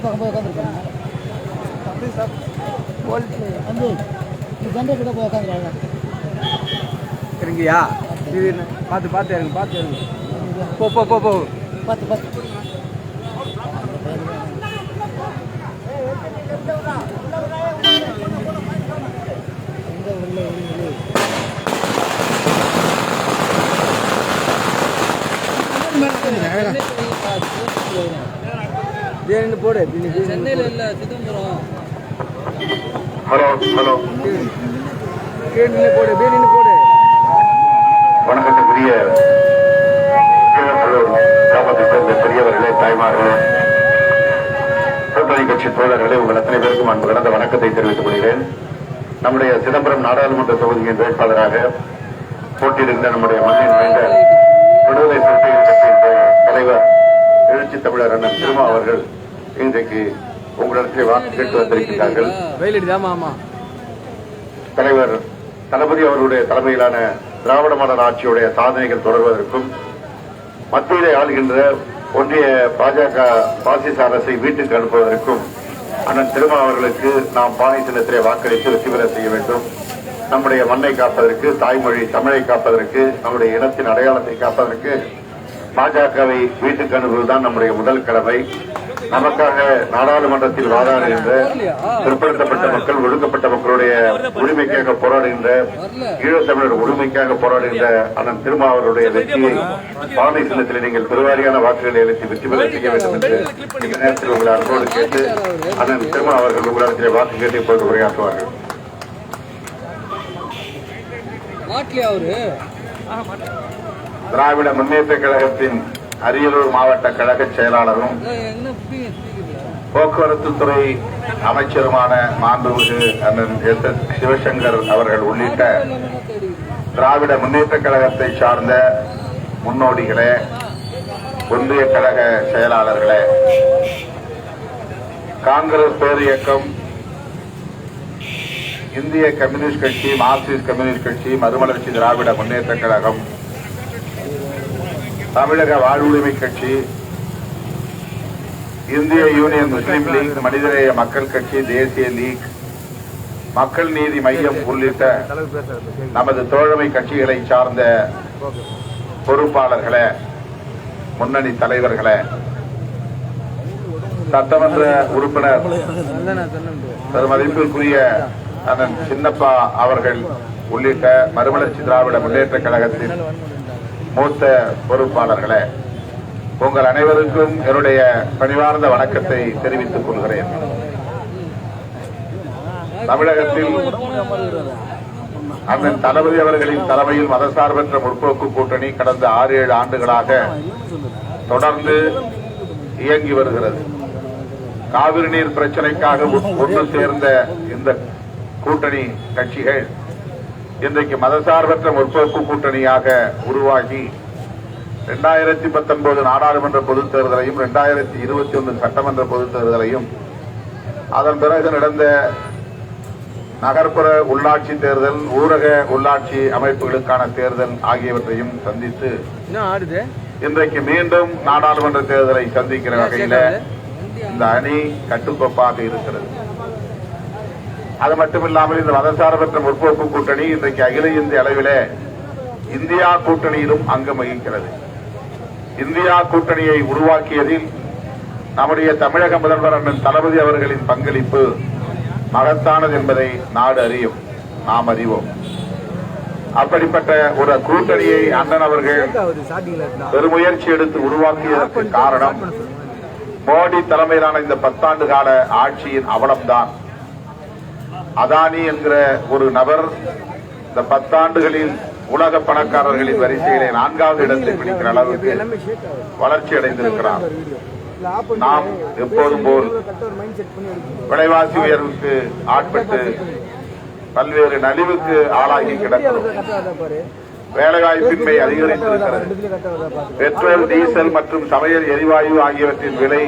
Generator பக்கம் போய் உட்காந்துருக்காங்க வந்து நீ ஜென்ரேட்டர் போய் உட்காந்துருக்காங்க இறங்கியா? திடீர்னு பார்த்து பார்த்து இறங்கு பார்த்து இறங்கு. போ போ போ போ. பார்த்து பார்த்து எங்கே உள்ள திடீர்னு போடு. சென்னையில் இல்லை சிதம்பரம். Hello hello. கீழே போடு திடீர்னு போடு. வணக்கத்துக்குரிய கிராமத்தை சேர்ந்த பெரியவர்களே தாய்மார்களே. கூட்டணி கட்சி தோழர்களே உங்கள் அத்தனை பேருக்கும் அன்பு கடந்த வணக்கத்தை தெரிவித்துக் கொள்கிறேன். நம்முடைய சிதம்பரம் நாடாளுமன்ற தொகுதியின் வேட்பாளராக போட்டியிடுகின்ற நம்முடைய மண்ணின் வேண்ட விடுதலை சிறுத்தைகள் கட்சியின் தலைவர் எழுச்சி தமிழர் அண்ணன் திருமா அவர்கள் இன்றைக்கு உங்களிடத்தில் வாக்கு கேட்டு வந்திருக்கிறார்கள் தலைவர் தளபதி அவர்களுடைய தலைமையிலான திராவிட மாடல் ஆட்சியுடைய சாதனைகள் தொடர்வதற்கும் மத்தியிலே ஆளுகின்ற ஒன்றிய பாஜக பாசிச அரசை வீட்டுக்கு அனுப்புவதற்கும் அண்ணன் திருமா அவர்களுக்கு நாம் பானை சின்னத்திலே வாக்களித்து வெற்றி பெற செய்ய வேண்டும். நம்முடைய மண்ணை காப்பதற்கு தாய்மொழி தமிழை காப்பதற்கு நம்முடைய இனத்தின் அடையாளத்தை காப்பதற்கு பாஜகவை வீட்டுக்கு அனுப்புவதுதான் நம்முடைய முதல் கடமை. நமக்காக நாடாளுமன்றத்தில் வாதாடுகின்ற பிற்படுத்தப்பட்ட மக்கள் ஒடுக்கப்பட்ட மக்களுடைய உரிமைக்காக போராடுகின்ற ஈழத்தமிழர் உரிமைக்காக போராடுகின்ற அண்ணன் திருமா அவர்களுடைய வெற்றியை பானை சின்னத்தில் நீங்கள் பெருவாரியான வாக்குகளை அளித்து வெற்றி பெற செய்ய வேண்டும் என்று இந்த நேரத்தில் உங்களை அன்போடு கேட்டு அண்ணன் திருமா அவர்கள் உங்களிடத்திலே வாக்கு கேட்டு இப்பொழுது உரையாற்றுவார்கள். திராவிட முன்னேற்ற கழகத்தின் அரியலூர் மாவட்ட கழக செயலாளரும் போக்குவரத்து துறை அமைச்சருமான மாண்புமிகு அண்ணன் எஸ் எஸ் சிவசங்கர் அவர்கள் உள்ளிட்ட திராவிட முன்னேற்ற கழகத்தை சார்ந்த முன்னோடிகளே ஒன்றிய கழக செயலாளர்களே காங்கிரஸ் பேர் இயக்கம் இந்திய கம்யூனிஸ்ட் கட்சி மார்க்சிஸ்ட் கம்யூனிஸ்ட் கட்சி மறுமலர்ச்சி திராவிட முன்னேற்ற கழகம் தமிழக வாழ்வுரிமை கட்சி இந்திய யூனியன் முஸ்லீம் லீக் மனிதநேய மக்கள் கட்சி தேசிய லீக் மக்கள் நீதி மையம் உள்ளிட்ட நமது தோழமை கட்சிகளை சார்ந்த பொறுப்பாளர்களே முன்னணி தலைவர்களே சட்டமன்ற உறுப்பினர் பெருமதிப்பிற்குரிய அண்ணன் சின்னப்பா அவர்கள் உள்ளிட்ட மறுமலர்ச்சி திராவிட முன்னேற்ற கழகத்தின் மூத்த பொறுப்பாளர்களே உங்கள் அனைவருக்கும் என்னுடைய பணிவார்ந்த வணக்கத்தை தெரிவித்துக் கொள்கிறேன். தமிழகத்தில் அண்ணன் தளபதி அவர்களின் தலைமையில் மதசார்பற்ற முற்போக்கு கூட்டணி கடந்த ஆறு ஏழு ஆண்டுகளாக தொடர்ந்து இயங்கி வருகிறது. காவிரி நீர் பிரச்சனைக்காக ஒன்று சேர்ந்த இந்த கூட்டணி கட்சிகள் இன்றைக்கு மதசார்பற்ற முற்போக்கு கூட்டணியாக உருவாகி இரண்டாயிரத்தி பத்தொன்பது நாடாளுமன்ற பொதுத் தேர்தலையும் இரண்டாயிரத்தி இருபத்தி ஒன்று சட்டமன்ற பொதுத் தேர்தலையும் அதன் பிறகு நடந்த நகர்ப்புற உள்ளாட்சி தேர்தல் ஊரக உள்ளாட்சி அமைப்புகளுக்கான தேர்தல் ஆகியவற்றையும் சந்தித்து இன்றைக்கு மீண்டும் நாடாளுமன்ற தேர்தலை சந்திக்கிற வகையில இந்த அணி கட்டுக்கோப்பாக இருக்கிறது. அது மட்டுமில்லாமல் இந்த மதசார்பற்ற முற்போக்கு கூட்டணி இன்றைக்கு அகில இந்திய அளவிலே இந்தியா கூட்டணியிலும் அங்கம் வகிக்கிறது. இந்தியா கூட்டணியை உருவாக்கியதில் நம்முடைய தமிழக முதல்வர் அண்ணன் தளபதி அவர்களின் பங்களிப்பு மகத்தானது என்பதை நாடு அறியும். நாம் அறிவோம். அப்படிப்பட்ட ஒரு கூட்டணியை அண்ணன் அவர்கள் பெருமுயற்சி எடுத்து உருவாக்கியதற்கு காரணம் மோடி தலைமையிலான இந்த பத்தாண்டு கால ஆட்சியின் அவலம்தான். அதானி என்கிற ஒரு நபர் இந்த பத்தாண்டுகளில் உலக பணக்காரர்களின் வரிசையிலே நான்காவது இடத்தை பிடிக்கிற அளவுக்கு வளர்ச்சி அடைந்திருக்கிறார். நாம் எப்போதும் போல் விலைவாசி உயர்வுக்கு ஆட்பட்டு பல்வேறு நலிவுக்கு ஆளாகி கிடக்கிறோம். வேலைவாய்ப்பின்மை அதிகரித்திருக்கிறது. பெட்ரோல் டீசல் மற்றும் சமையல் எரிவாயு ஆகியவற்றின் விலை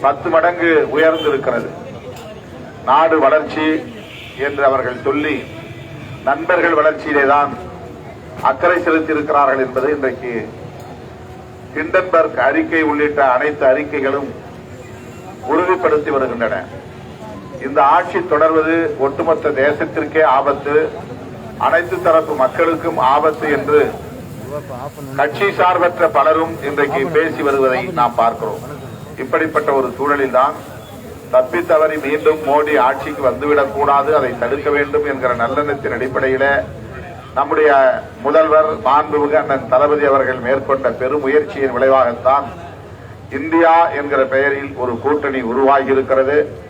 பத்து மடங்கு உயர்ந்திருக்கிறது. நாடு வளர்ச்சி என்று அவர்கள் சொல்லி நண்பர்கள் வளர்ச்சியிலே தான் அக்கறை செலுத்தியிருக்கிறார்கள் என்பது இன்றைக்கு ஹிண்டன்பர்க் அறிக்கை உள்ளிட்ட அனைத்து அறிக்கைகளும் உறுதிப்படுத்தி வருகின்றன. இந்த ஆட்சி தொடர்வது ஒட்டுமொத்த தேசத்திற்கே ஆபத்து அனைத்து தரப்பு மக்களுக்கும் ஆபத்து என்று கட்சி சார்பற்ற பலரும் இன்றைக்கு பேசி வருவதை நாம் பார்க்கிறோம். இப்படிப்பட்ட ஒரு சூழலில்தான் தப்பி தவறி மீண்டும் மோடி ஆட்சிக்கு வந்துவிடக் கூடாது அதை தடுக்க வேண்டும் என்கிற நல்லெண்ணத்தின் அடிப்படையில நம்முடைய முதல்வர் மாண்புமிகு அண்ணன் தளபதி அவர்கள் மேற்கொண்ட பெரும் முயற்சியின் விளைவாகத்தான் இந்தியா என்கிற பெயரில் ஒரு கூட்டணி உருவாகி இருக்கிறது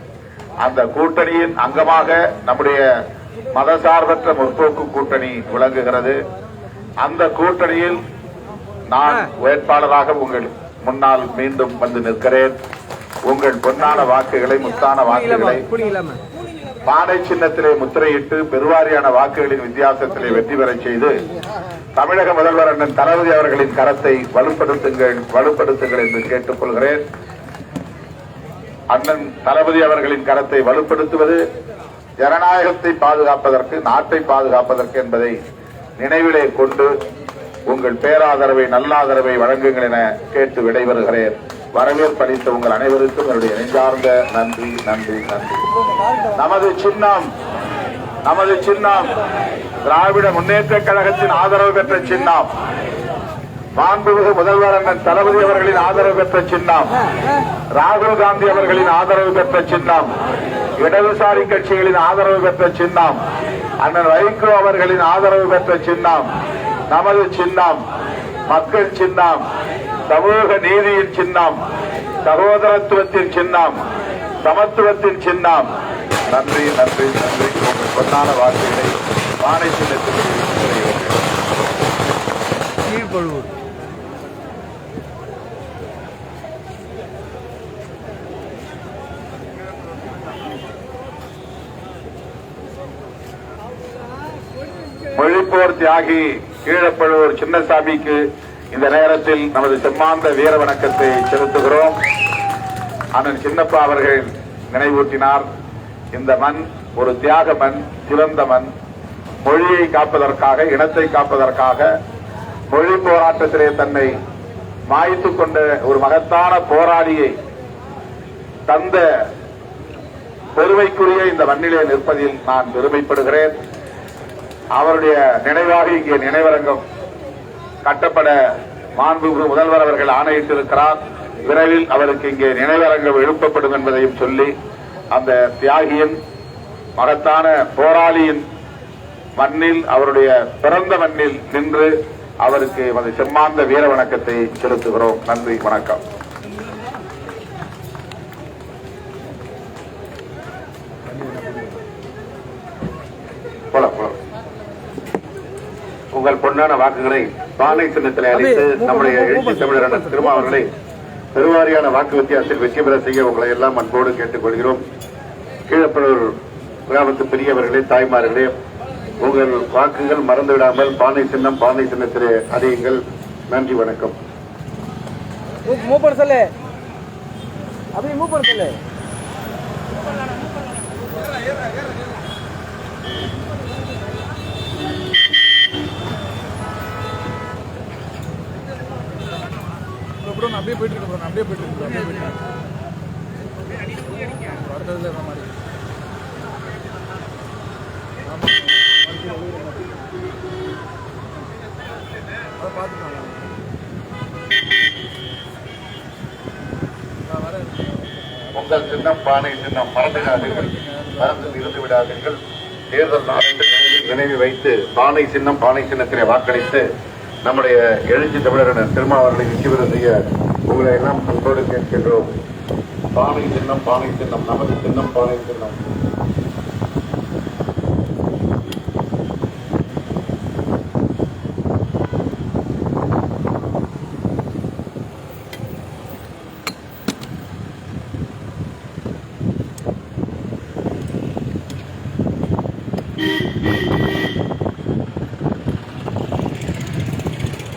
அந்த கூட்டணியின் அங்கமாக நம்முடைய மதசார்பற்ற முற்போக்கு கூட்டணி விளங்குகிறது. அந்த கூட்டணியில் நான் வேட்பாளராக உங்கள் முன்னால் மீண்டும் வந்து நிற்கிறேன். உங்கள் பொன்னான வாக்குகளை முத்தான வாக்குகளை பானை சின்னத்திலே முத்திரையிட்டு பெருவாரியான வாக்குகளின் வித்தியாசத்திலே வெற்றி பெறச் செய்து தமிழக முதல்வர் அண்ணன் தளபதி அவர்களின் கரத்தை வலுப்படுத்துங்கள் வலுப்படுத்துங்கள் என்று கேட்டுக்கொள்கிறேன். அண்ணன் தளபதி அவர்களின் கரத்தை வலுப்படுத்துவது ஜனநாயகத்தை பாதுகாப்பதற்கு நாட்டை பாதுகாப்பதற்கு என்பதை நினைவிலே கொண்டு உங்கள் பேராதரவை நல்லாதரவை வழங்குங்கள் என கேட்டு விடைபெறுகிறேன். வரவேற்பளித்த உங்கள் அனைவருக்கும் என்னுடைய நெஞ்சார்ந்த நன்றி நன்றி நன்றி. நமது சின்னம் நமது சின்னம் திராவிட முன்னேற்ற கழகத்தின் ஆதரவு பெற்ற சின்னம். மாண்புமிகு முதல்வர் அண்ணன் தளபதி அவர்களின் ஆதரவு பெற்ற சின்னம். ராகுல் காந்தி அவர்களின் ஆதரவு பெற்ற சின்னம். இடதுசாரி கட்சிகளின் ஆதரவு பெற்ற சின்னம். அண்ணன் வைகோ அவர்களின் ஆதரவு பெற்ற சின்னம். நமது சின்னம் மக்கள் சின்னம். சமூக நீதியின் சின்னம் சகோதரத்துவத்தின் சின்னம் சமத்துவத்தின் சின்னம் நன்றி நன்றி நன்றி உங்கள் பொன்னான வார்த்தைகளை பானை சின்னத்தில் நிறைவேற்றுகிறேன். மொழிப்போர் தியாகி கீழப்பழுவூர் சின்னசாமிக்கு இந்த நேரத்தில் நமது செம்மாந்த வீர வணக்கத்தை செலுத்துகிறோம். அண்ணன் சின்னப்பா அவர்கள் நினைவூட்டினார் இந்த மண் ஒரு தியாக மண் சிறந்த மண். மொழியை காப்பதற்காக இனத்தை காப்பதற்காக மொழி போராட்டத்திலே தன்னை மாய்த்துக் கொண்ட ஒரு மகத்தான போராளியை தந்த பெருமைக்குரிய இந்த மண்ணிலே நிற்பதில் நான் பெருமைப்படுகிறேன். அவருடைய நினைவாக இங்கே நினைவரங்கம் கட்டப்பட மாண்புமிகு முதல்வர் அவர்கள் ஆணையிட்டிருக்கிறார். விரைவில் அவருக்கு இங்கே நினைவரங்கம் எழுப்பப்படும் என்பதையும் சொல்லி அந்த தியாகியின் மகத்தான போராளியின் மண்ணில் அவருடைய பிறந்த மண்ணில் நின்று அவருக்கு எமது செம்மாந்த வீர வணக்கத்தை செலுத்துகிறோம். நன்றி வணக்கம். உங்கள் பொன்னான வாக்குகளை பானை சின்னத்தில் அளித்து நம்முடைய எழுச்சி தமிழரான திருமாவர்களை பெருவாரியான வாக்கு வித்தியாசத்தில் வெற்றி பெற செய்ய உங்களை எல்லாம் அன்போடு கேட்டுக்கொள்கிறோம். கீழப்பழூர் கிராமத்து பெரியவர்களே தாய்மார்களே உங்கள் வாக்குகள் மறந்துவிடாமல் பானை சின்னம் பானை சின்னத்திலே அறியுங்கள் நன்றி வணக்கம். சொல்லு. அப்படி பண்ண சொல்லு. ப்ரோ நான் அப்படியே போயிட்டு இருக்கேன் ப்ரோ நான் அப்படியே போயிட்டு இருக்கேன் அப்படியே போயிட்டு இருக்கேன். அடுத்தது அந்த மாதிரி. அதை பார்த்துக்கலாம் நான் உங்கள் சின்னம் பானை சின்னம் மறந்துடாதீர்கள் மறந்து இருந்து விடாதீர்கள். தேர்தல் நாளன்று நினைவு வைத்து பானை சின்னம் பானை சின்னத்திலே வாக்களித்து நம்முடைய எழுச்சி தமிழரான திருமாவர்களை வெற்றி பெற செய்ய உங்களை எல்லாம் அன்போடு கேட்கின்றோம். பானை சின்னம் பானை சின்னம் நமது சின்னம் பானை சின்னம்